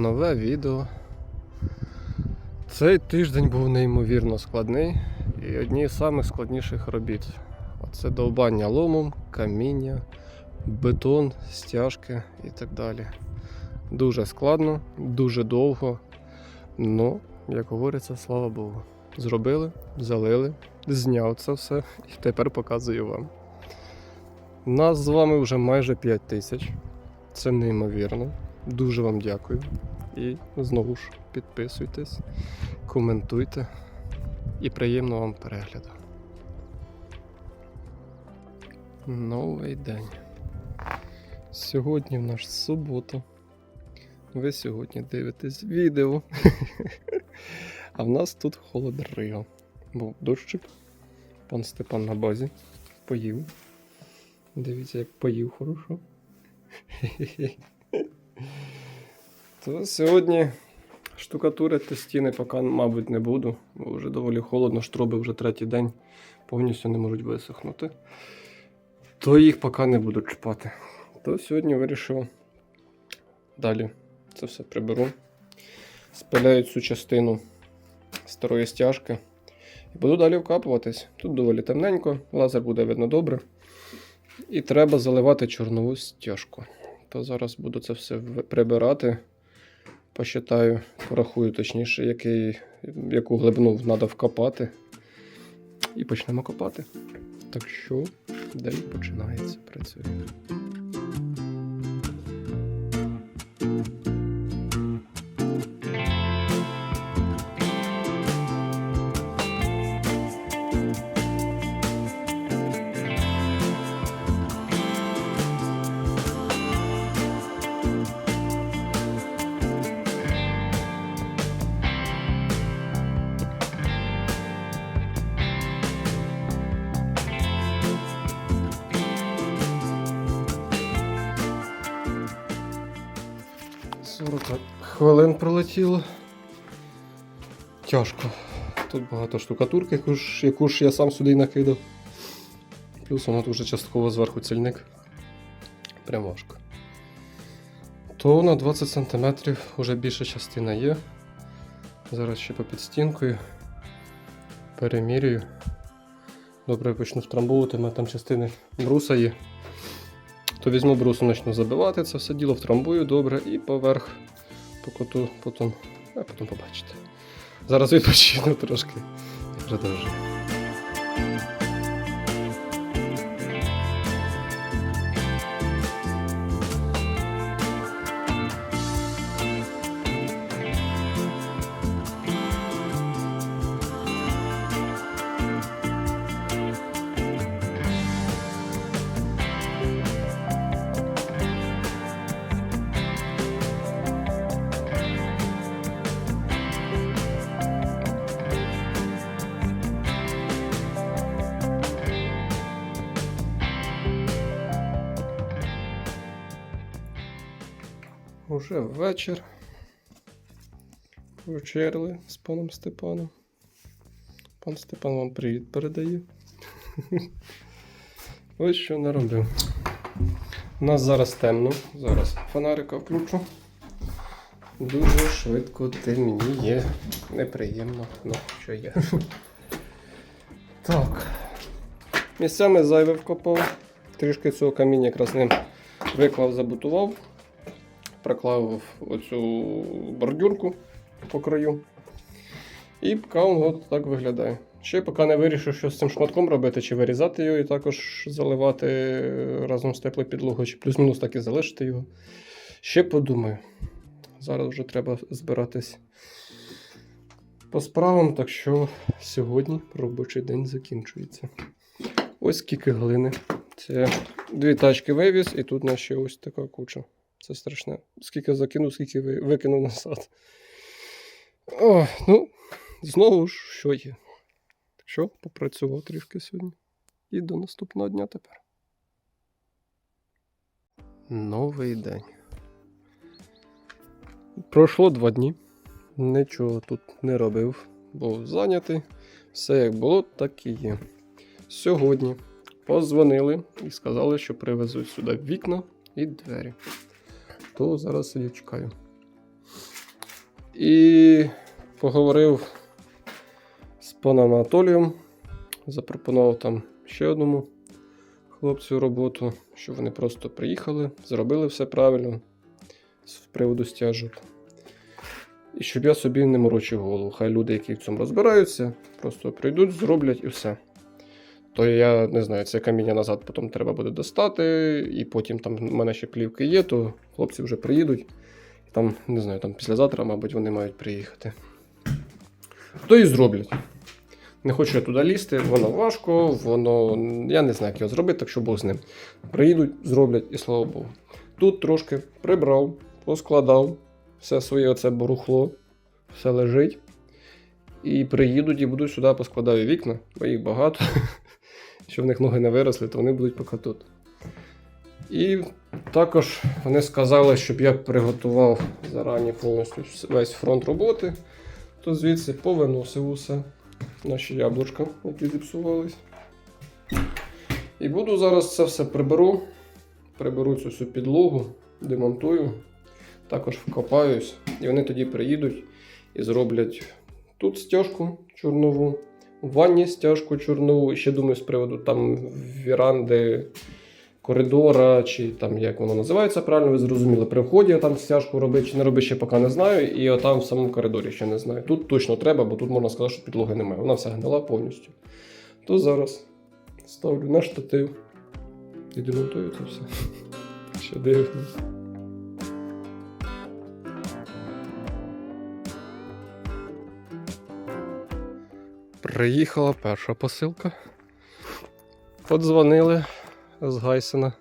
Нове відео. Цей тиждень був неймовірно складний і одні з самих складніших робіт. Це довбання ломом, каміння, бетон, стяжки і так далі. Дуже складно, дуже довго. Ну, як говориться, слава Богу. Зробили, залили, зняв це все і тепер показую вам. Нас з вами вже майже 5 тисяч. Це неймовірно. Дуже вам дякую. І знову ж підписуйтесь, коментуйте і приємного вам перегляду. Новий день. Сьогодні в нас субота. Ви сьогодні дивитесь відео. А в нас тут холодрига. Був дощик. Пан Степан на базі. Поїв. Дивіться, як поїв хорошо. То сьогодні штукатурити стіни поки, мабуть, не буду, бо вже доволі холодно, штроби вже третій день повністю не можуть висохнути. То їх поки не буду чіпати. То сьогодні вирішив далі це все приберу. Спиляю цю частину старої стяжки. І буду далі вкапуватись. Тут доволі темненько, лазер буде видно добре. І треба заливати чорнову стяжку. То зараз буду це все прибирати. Посчитаю, порахую точніше, який, яку глибину треба вкопати. І почнемо копати. Так що день починається. Працює. Хвилин пролетіло. Тяжко. Тут багато штукатурки, яку ж, яку ж я сам сюди накидав. Плюс воно тут частково зверху цільник. Прям важко. То на 20 см вже більша частина є. Зараз ще по підстінкою. Перемірюю. Добре, почну втрамбовувати, у мене там частини бруса є. То візьму брусом, почну забивати це все діло, втрамбую добре і поверх по коту потім, а потім побачите. Зараз відпочину трошки і Уже вечір. Повечерли з паном Степаном. Пан Степан вам привіт передає. Ось що наробив. У нас зараз темно. Зараз фонарика включу. Дуже швидко темніє. Неприємно, ну що є. Так. Місцями зайве вкопав. Трішки цього каміння якраз ним виклав, забутував проклав оцю бордюрку по краю. І каун от так виглядає. Ще поки не вирішив, що з цим шматком робити, чи вирізати його і також заливати разом з теплою підлогою, чи плюс-мінус так і залишити його. Ще подумаю. Зараз вже треба збиратись по справам, так що сьогодні робочий день закінчується. Ось скільки глини. Це дві тачки вивіз, і тут ще ось така куча. Це страшне. Скільки закинув, скільки ви- викинув назад. О, ну, знову ж, що є. Так що, попрацював трішки сьогодні. І до наступного дня тепер. Новий день. Пройшло два дні. Нічого тут не робив. Був зайнятий. Все як було, так і є. Сьогодні позвонили і сказали, що привезуть сюди вікна і двері. То зараз сидю чекаю. І поговорив з паном Анатолієм, запропонував там ще одному хлопцю роботу, щоб вони просто приїхали, зробили все правильно з приводу стяжок. І щоб я собі не морочив голову. Хай люди, які в цьому розбираються, просто прийдуть, зроблять і все. То я не знаю, це каміння назад потім треба буде достати, і потім там в мене ще плівки є, то хлопці вже приїдуть. І там, не знаю, там післязавтра, мабуть, вони мають приїхати. То і зроблять. Не хочу я туди лізти, воно важко, воно. Я не знаю, як його зробити, так що Бог з ним. Приїдуть, зроблять і слава Богу. Тут трошки прибрав, поскладав все своє оце барухло, все лежить. І приїдуть і будуть сюди поскладаю вікна, бо їх багато. Щоб в них ноги не виросли, то вони будуть поки тут. І також вони сказали, щоб я приготував зарані повністю весь фронт роботи, то звідси повиносив усе наші яблучка, які зіпсувались. І буду зараз це все приберу. Приберу цю всю підлогу, демонтую, також вкопаюсь, і вони тоді приїдуть і зроблять тут стяжку чорнову, в ванні стяжку чорнову. І ще думаю, з приводу там віранди, коридора, чи там як воно називається правильно, ви зрозуміли. При вході там стяжку робити чи не робити, ще поки не знаю. І отам в самому коридорі ще не знаю. Тут точно треба, бо тут можна сказати, що підлоги немає. Вона вся гнила повністю. То зараз ставлю на штатив і демонтую це все. Ще дивимось. Приїхала перша посилка. Подзвонили з Гайсена.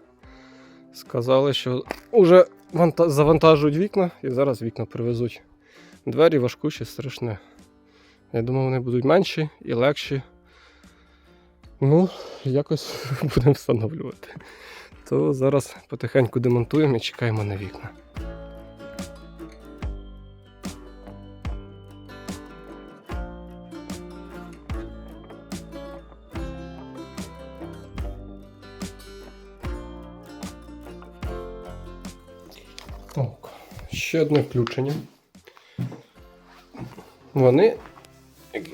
Сказали, що вже завантажують вікна і зараз вікна привезуть. Двері важкучі, страшне. Я думав, вони будуть менші і легші. Ну, якось будемо встановлювати. То зараз потихеньку демонтуємо і чекаємо на вікна. Ще одне включення. Вони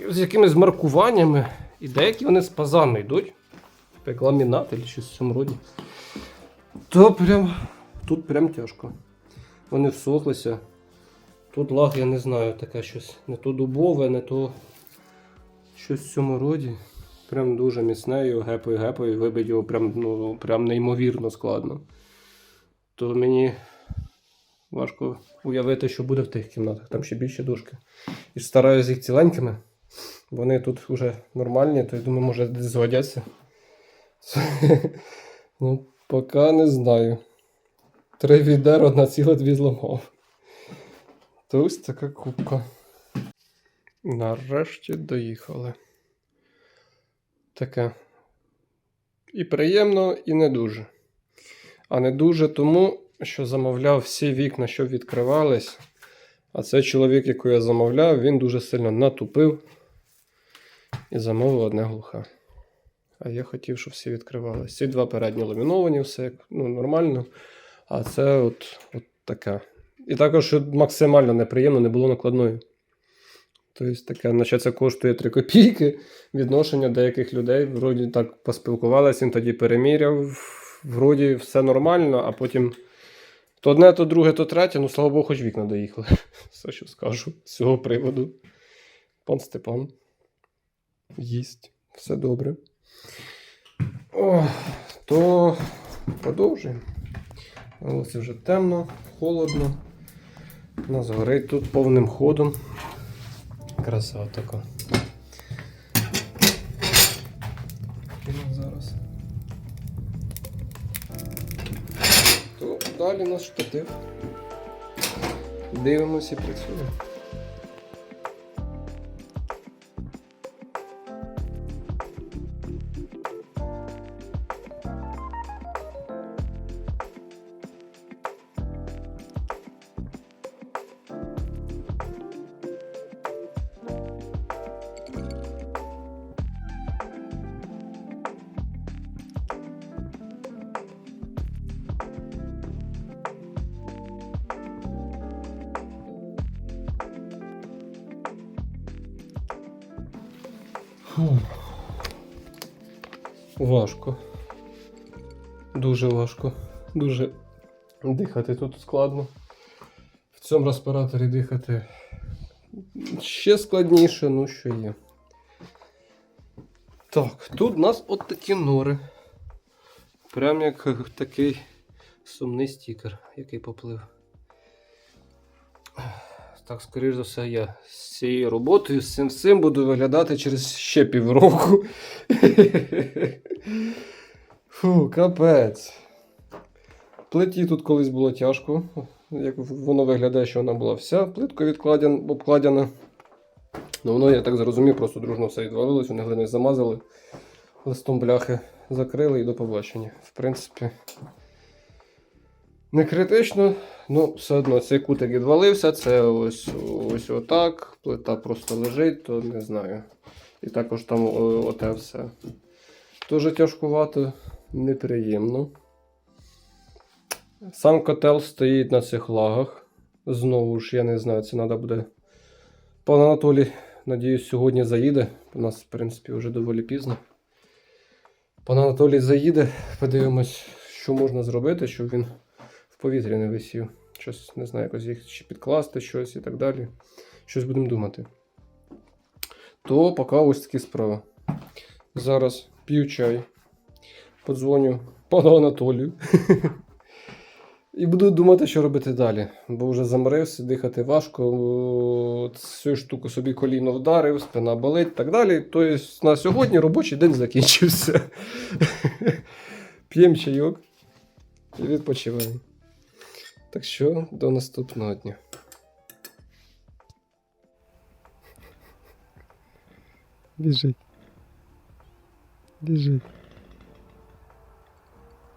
з якимись маркуваннями, і деякі вони з пазами йдуть. Як ламінат чи щось в цьому роді. То прям тут прям тяжко. Вони всохлися. Тут лаг, я не знаю, таке щось. Не то дубове, не то щось в цьому роді. Прям дуже міцне, його гепою гепою, вибить його прям, ну, прям неймовірно складно. То мені важко уявити, що буде в тих кімнатах. Там ще більше дошки. І стараюся їх ціленькими. Вони тут вже нормальні, то я думаю, може десь згодяться. ну, поки не знаю. Три відер, одна ціла дві зламав. То ось така кубка. Нарешті доїхали. Таке. І приємно, і не дуже. А не дуже тому, що замовляв всі вікна, що відкривались. А цей чоловік, якого я замовляв, він дуже сильно натупив і замовив одне глухе. А я хотів, щоб всі відкривались. Ці два передні ламіновані, все як, ну, нормально. А це от, от таке. І також максимально неприємно не було накладною. Тобто таке, наче це коштує 3 копійки. Відношення деяких людей. Вроді так поспілкувалися, він тоді переміряв. Вроді все нормально, а потім то одне, то друге, то третє. Ну, слава Богу, хоч вікна доїхали. Все, що скажу з цього приводу. Пан Степан. Їсть. Все добре. О, то продовжуємо. Ось вже темно, холодно. У нас горить тут повним ходом. Краса така. Далі у нас штатив. Дивимося і працюємо. Важко. Дуже важко. Дуже дихати тут складно. В цьому респіраторі дихати ще складніше, ну що є. Так, тут у нас от такі нори. Прям як такий сумний стікер, який поплив. Так, скоріш за все, я з цією роботою, з цим всім буду виглядати через ще півроку. Фу, капець. Плиті тут колись було тяжко. Як воно виглядає, що вона була вся плиткою відкладена, обкладена. Ну воно, я так зрозумів, просто дружно все відвалилось, вони глиною замазали, листом бляхи закрили і до побачення. В принципі, не критично, ну все одно цей кутик відвалився, це ось ось отак. Плита просто лежить, то не знаю. І також там оте все. Дуже тяжкувато, неприємно. Сам котел стоїть на цих лагах. Знову ж, я не знаю, це треба буде. Пан Анатолій, надіюсь, сьогодні заїде. У нас, в принципі, вже доволі пізно. Пан Анатолій заїде, подивимось, що можна зробити, щоб він в повітрі не висів. Щось, не знаю, якось їх чи підкласти, щось і так далі. Щось будемо думати. То поки ось такі справи. Зараз п'ю чай. Подзвоню пану Анатолію. І буду думати, що робити далі. Бо вже заморився, дихати важко. Цю штуку собі коліно вдарив, спина болить і так далі. Тобто на сьогодні робочий день закінчився. П'ємо чайок і відпочиваємо. Так що до наступного дня. Біжить. Біжить.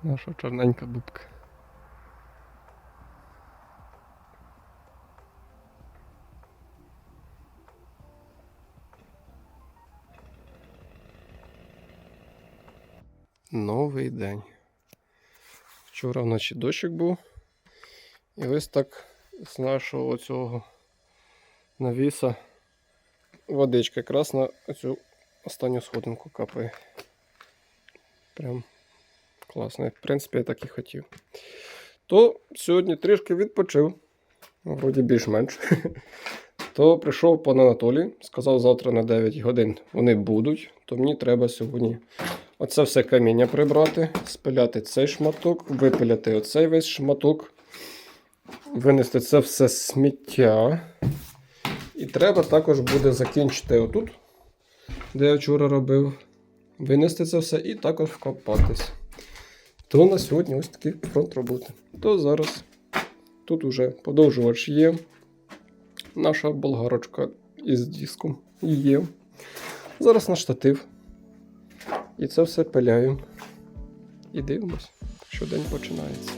Наша чорненька бубка. Новий день. Вчора вночі дощик був. І ось так з нашого цього навіса водичка якраз на цю останню сходинку капає. Прям класно. В принципі, я так і хотів. То сьогодні трішки відпочив. Вроді більш-менш. То прийшов пан Анатолій, сказав, завтра на 9 годин вони будуть, то мені треба сьогодні оце все каміння прибрати, спиляти цей шматок, випиляти оцей весь шматок, винести це все сміття. І треба також буде закінчити отут, де я вчора робив, винести це все і також вкопатись. То на сьогодні ось такий фронт роботи. То зараз тут уже подовжувач є. Наша болгарочка із диском є. Зараз на штатив. І це все пиляю. І дивимось, що день починається.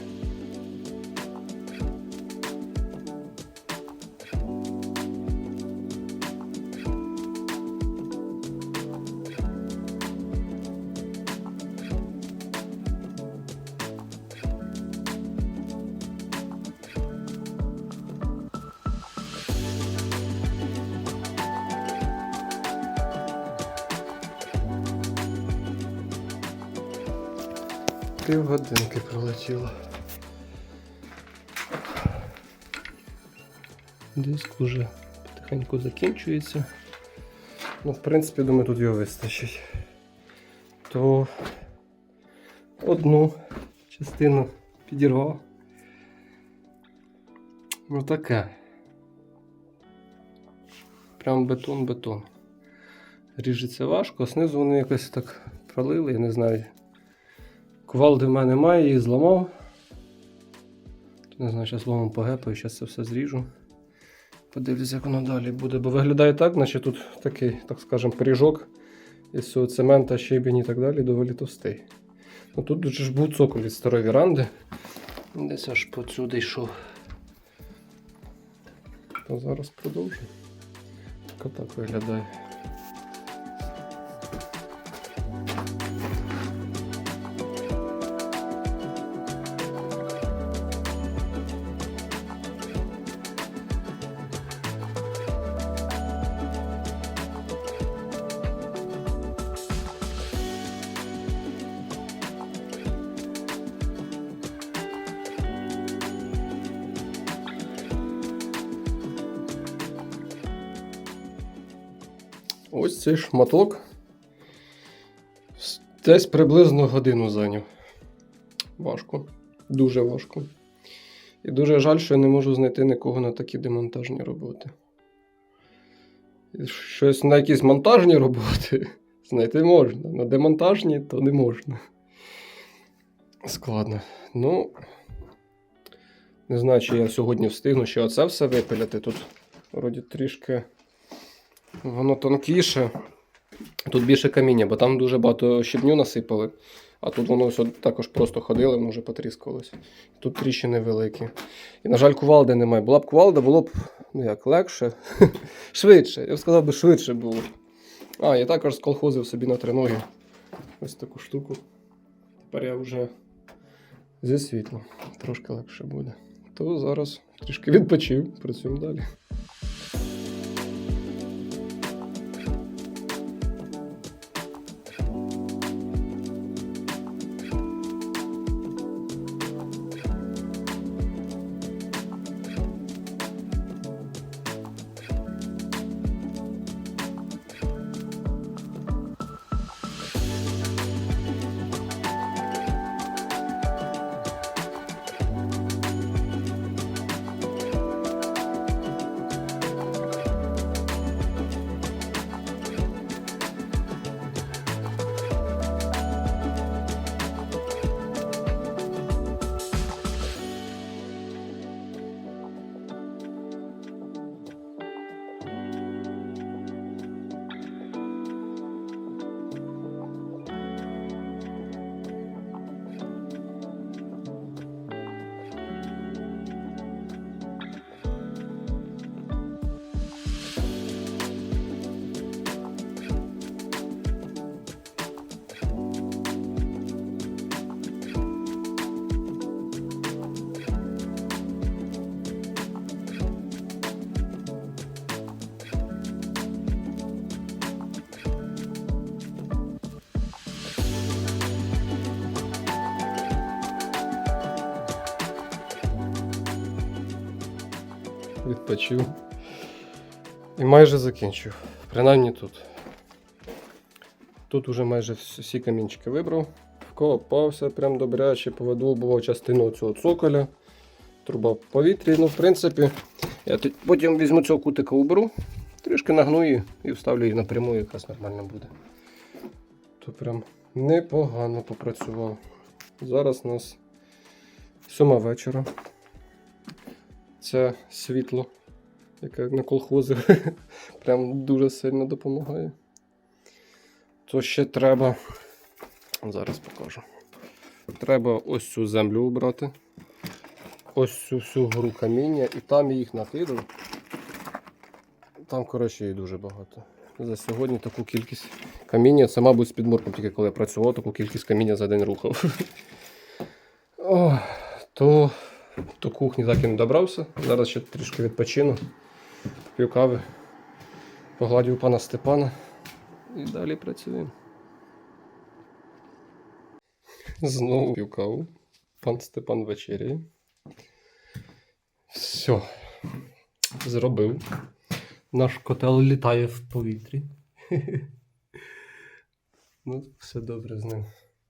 Півгодинки пролетіло. Диск уже потихеньку закінчується. Ну, в принципі, думаю, тут його вистачить. То одну частину підірвав. Ну таке. Прям бетон-бетон. Ріжеться важко, а знизу вони якось так пролили, я не знаю. Кувалди в мене немає, її зламав. Не знаю, зараз ломом погепаю, зараз це все зріжу. Подивлюсь, як воно далі буде. Бо виглядає так, наче тут такий, так скажемо, пиріжок із цього цемента, щебінь і так далі, доволі товстий. Ну, тут же ж був цоколь від старої віранди. Десь аж посюди йшов. То зараз продовжу. Так так виглядає. Ось цей шматок. Десь приблизно годину зайняв. Важко. Дуже важко. І дуже жаль, що я не можу знайти нікого на такі демонтажні роботи. Щось на якісь монтажні роботи знайти можна. На демонтажні то не можна. Складно. Ну. Не знаю, чи я сьогодні встигну ще оце все випиляти. Тут вроді трішки воно тонкіше. Тут більше каміння, бо там дуже багато щебню насипали. А тут воно от також просто ходило, воно вже потріскалось. Тут тріщини великі. І, на жаль, кувалди немає. Була б кувалда, було б ну як, легше, швидше. Я б сказав би, швидше було. А, я також сколхозив собі на триноги. Ось таку штуку. Тепер я вже зі світлом. Трошки легше буде. То зараз трішки відпочив, працюємо далі. Відпочив. І майже закінчив. Принаймні тут. Тут уже майже всі камінчики вибрав. Вкопався прям добряче, повидовбував частину цього цоколя. Труба в повітрі. Ну, в принципі, я потім візьму цього кутика уберу, трішки нагну її і вставлю її напряму, якраз нормально буде. То прям непогано попрацював. Зараз у нас сьома вечора. Це світло, яке на колхози прям дуже сильно допомагає. То ще треба. Зараз покажу. Треба ось цю землю убрати. Ось цю всю гору каміння і там я їх накидав. Там, коротше, її дуже багато. За сьогодні таку кількість каміння. Це, мабуть, з підмурком, тільки коли я працював, таку кількість каміння за день рухав. О, то до кухні так і не добрався. Зараз ще трішки відпочину. П'ю кави. Погладю пана Степана. І далі працюємо. Знову п'ю каву. Пан Степан вечеряє. Все. Зробив. Наш котел літає в повітрі. ну, все добре з ним.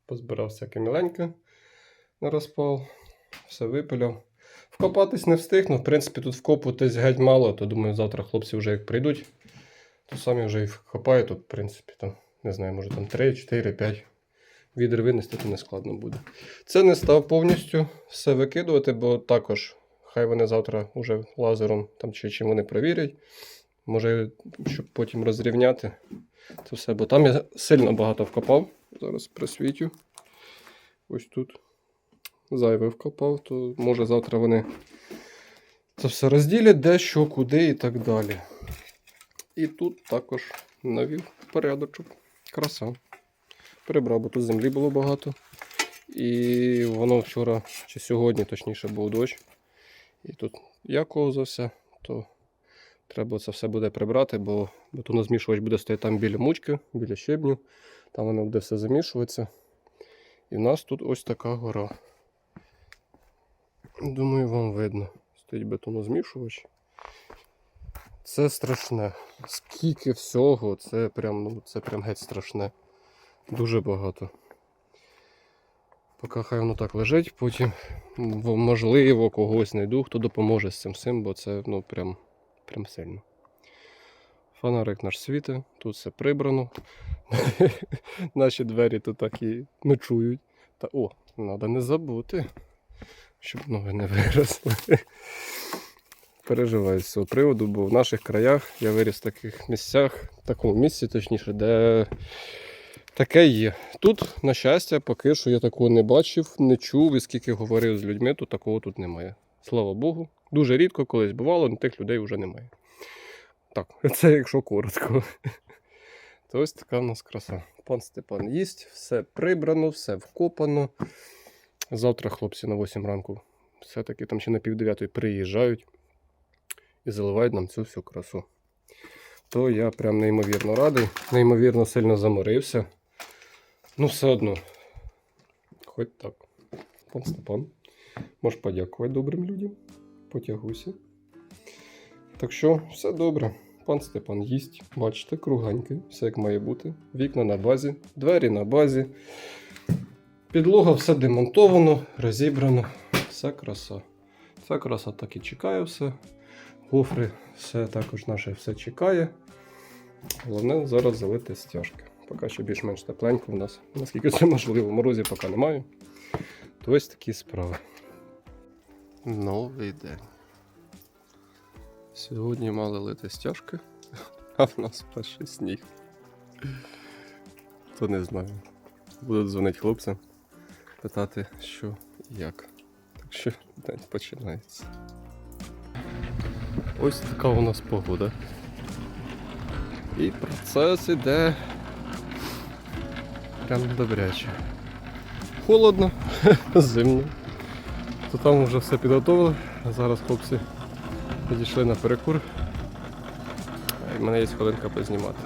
Позбирав всяке міленьке на розпал. Все випиляв. Вкопатись не встигну. В принципі, тут вкопуватись геть мало, то думаю, завтра хлопці вже як прийдуть, то самі вже і вкопають. Тут, в принципі, там, не знаю, може там 3, 4, 5 відер винести, то не складно буде. Це не став повністю все викидувати, бо також хай вони завтра уже лазером там чи чим вони провірять. Може, щоб потім розрівняти це все, бо там я сильно багато вкопав. Зараз присвітю. Ось тут зайве вкопав, то може завтра вони це все розділять, де, що, куди і так далі. І тут також навів порядочок. Краса. Прибрав, бо тут землі було багато. І воно вчора чи сьогодні, точніше, був дощ. І тут я ковзався, то треба це все буде прибрати, бо бетонозмішувач буде стояти там біля мучки, біля щебню. Там воно буде все замішуватися. І в нас тут ось така гора. Думаю, вам видно. Стоїть бетонозмішувач. Це страшне. Скільки всього, це прям, ну, це прям геть страшне. Дуже багато. Поки хай воно так лежить, потім можливо когось знайду, хто допоможе з цим всім, бо це ну прям, прям сильно. Фонарик наш світи, тут все прибрано. Наші двері тут так і ночують. Та о, треба не забути, щоб ноги не виросли. Переживаю з цього приводу, бо в наших краях я виріс в таких місцях, в такому місці, точніше, де таке є. Тут, на щастя, поки що я такого не бачив, не чув і скільки говорив з людьми, то такого тут немає. Слава Богу. Дуже рідко колись бувало, але тих людей вже немає. Так, це якщо коротко. То ось така в нас краса. Пан Степан їсть, все прибрано, все вкопано. Завтра хлопці на 8 ранку все-таки там ще на пів дев'ятої приїжджають і заливають нам цю всю красу. То я прям неймовірно радий, неймовірно сильно заморився. Ну, все одно. Хоч так. Пан Степан, можеш подякувати добрим людям. Потягуся. Так що, все добре. Пан Степан їсть, бачите, кругленький, все як має бути. Вікна на базі, двері на базі. Підлога все демонтовано, розібрано. Все краса. Все краса так і чекає все. Гофри, все також наше все чекає. Головне зараз залити стяжки. Поки що більш-менш тепленько в нас. Наскільки це можливо, морозів поки немає. То ось такі справи. Новий день. Сьогодні мали лити стяжки, а в нас перший сніг. То не знаю. Буду дзвонити хлопцям, питати, що і як. Так що день починається. Ось така у нас погода. І процес іде прям добряче. Холодно, зимно. То там вже все підготовили. А зараз хлопці підійшли на перекур. А в мене є хвилинка познімати.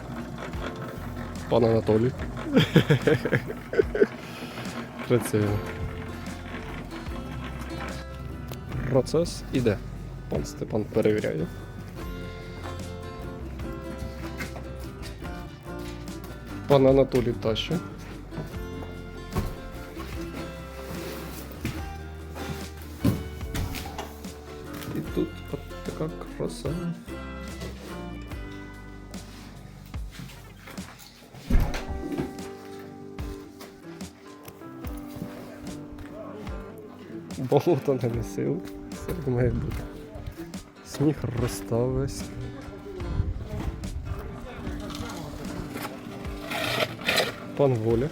Пан Анатолій. Працюємо. Процес іде. Пан Степан перевіряє. Пан Анатолій тащить. Болото не несил. Все як має бути. Сніг розстав весь. Пан Воля.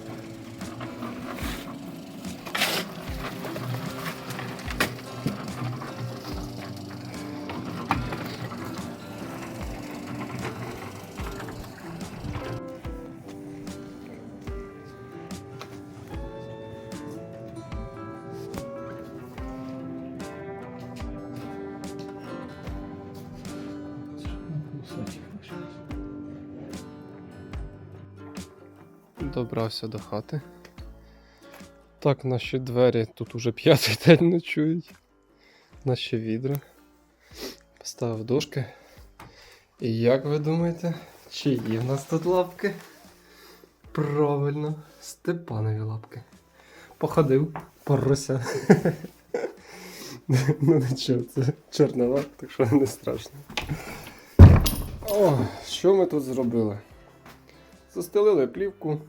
Добрався до хати. Так, наші двері тут уже п'ятий день ночують. Наші відра. Поставив дошки. І як ви думаєте, чиї в нас тут лапки? Правильно, Степанові лапки. Походив, порося. ну нічого, це чорнова, так що не страшно. О, що ми тут зробили? Застелили плівку.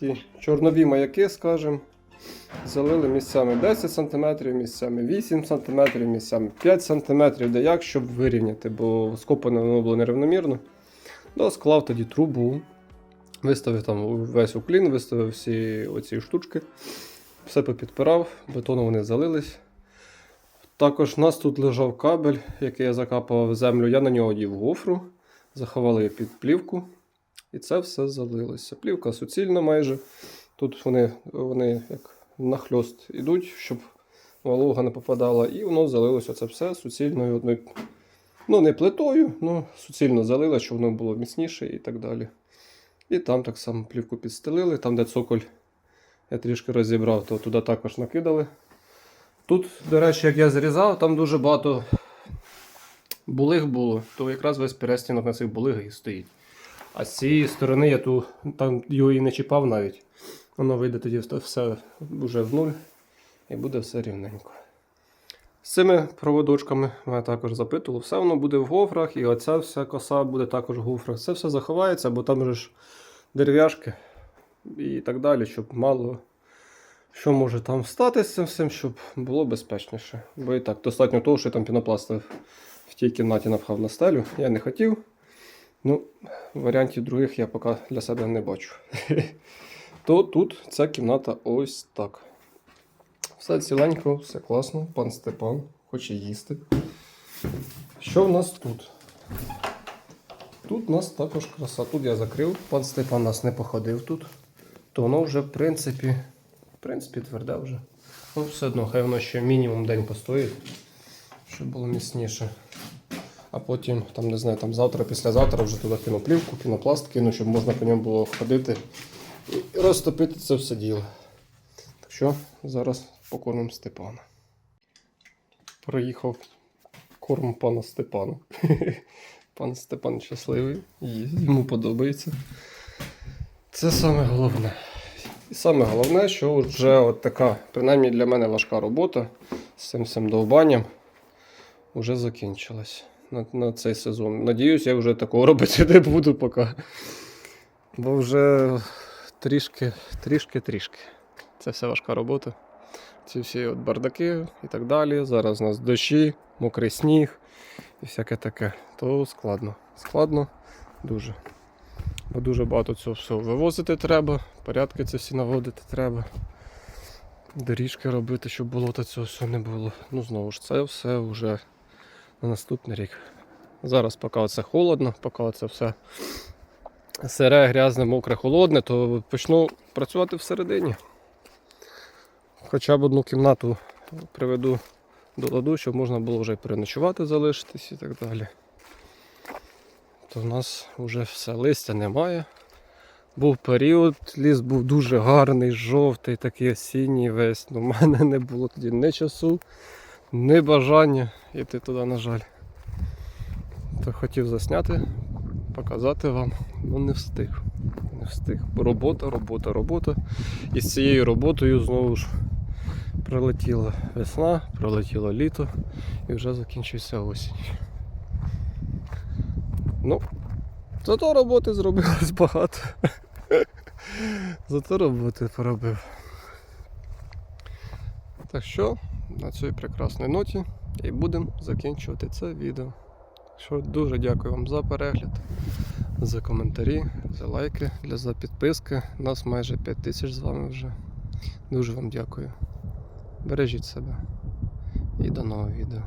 Такі чорнові маяки, скажімо. Залили місцями 10 см, місцями 8 см, місцями 5 см, де як, щоб вирівняти, бо скопане воно було нерівномірно. Да, склав тоді трубу, виставив там весь уклін, виставив всі оці штучки, все попідпирав, бетоном вони залились. Також у нас тут лежав кабель, який я закапував в землю. Я на нього дів гофру, заховали під плівку. І це все залилося. Плівка суцільна майже. Тут вони, вони як нахльост ідуть, щоб волога не попадала, і воно залилося це все суцільною одною. Ну, не плитою, ну суцільно залили, щоб воно було міцніше і так далі. І там так само плівку підстелили, там, де цоколь я трішки розібрав, то туди також накидали. Тут, до речі, як я зрізав, там дуже багато булиг було, то якраз весь перестінок на цих булигах і стоїть. А з цієї сторони я ту, там його і не чіпав навіть. Воно вийде тоді все вже в нуль і буде все рівненько. З цими проводочками мене також запитували, все воно буде в гофрах, і оця вся коса буде також в гофрах. Це все заховається, бо там же ж дерев'яшки і так далі, щоб мало що може там стати з цим всім, щоб було безпечніше. Бо і так, достатньо того, що я там пінопласт в тій кімнаті напхав на стелю. Я не хотів. Ну, варіантів других я поки для себе не бачу. То тут ця кімната ось так. Все ціленько, все класно. Пан Степан хоче їсти. Що в нас тут? Тут у нас також краса. Тут я закрив. Пан Степан нас не походив тут. То воно вже, в принципі, в принципі, тверде вже. Ну, все одно, хай воно ще мінімум день постоїть, щоб було міцніше. А потім, там, не знаю, там завтра, післязавтра вже туди кину плівку, пінопласт кину, щоб можна по ньому було ходити і розтопити це все діло. Так що зараз покормимо Степана. Проїхав корм пана Степана. Пан Степан щасливий, йому подобається. Це саме головне. І саме головне, що вже от така, принаймні для мене важка робота з цим всім довбанням вже закінчилась на, на цей сезон. Надіюсь, я вже такого робити не буду поки. Бо вже трішки, трішки, трішки. Це все важка робота. Ці всі от бардаки і так далі. Зараз у нас дощі, мокрий сніг і всяке таке. То складно. Складно дуже. Бо дуже багато цього всього вивозити треба, порядки це всі наводити треба. Доріжки робити, щоб болота цього всього не було. Ну знову ж це все вже на наступний рік. Зараз поки це холодно, поки це все сире, грязне, мокре, холодне, то почну працювати всередині. Хоча б одну кімнату приведу до ладу, щоб можна було вже переночувати, залишитись і так далі. То в нас вже все листя немає. Був період, ліс був дуже гарний, жовтий, такий осінній весь. У мене не було тоді ні часу, ні бажання йти туди, на жаль. То хотів засняти, показати вам, але не встиг. Не встиг. Робота, робота, робота. І з цією роботою знову ж прилетіла весна, прилетіло літо і вже закінчується осінь. Ну, зато роботи зробилось багато. Зато роботи поробив. Так що, на цій прекрасній ноті і будемо закінчувати це відео. Що дуже дякую вам за перегляд, за коментарі, за лайки, за підписки. Нас майже 5 тисяч з вами вже. Дуже вам дякую. Бережіть себе і до нового відео.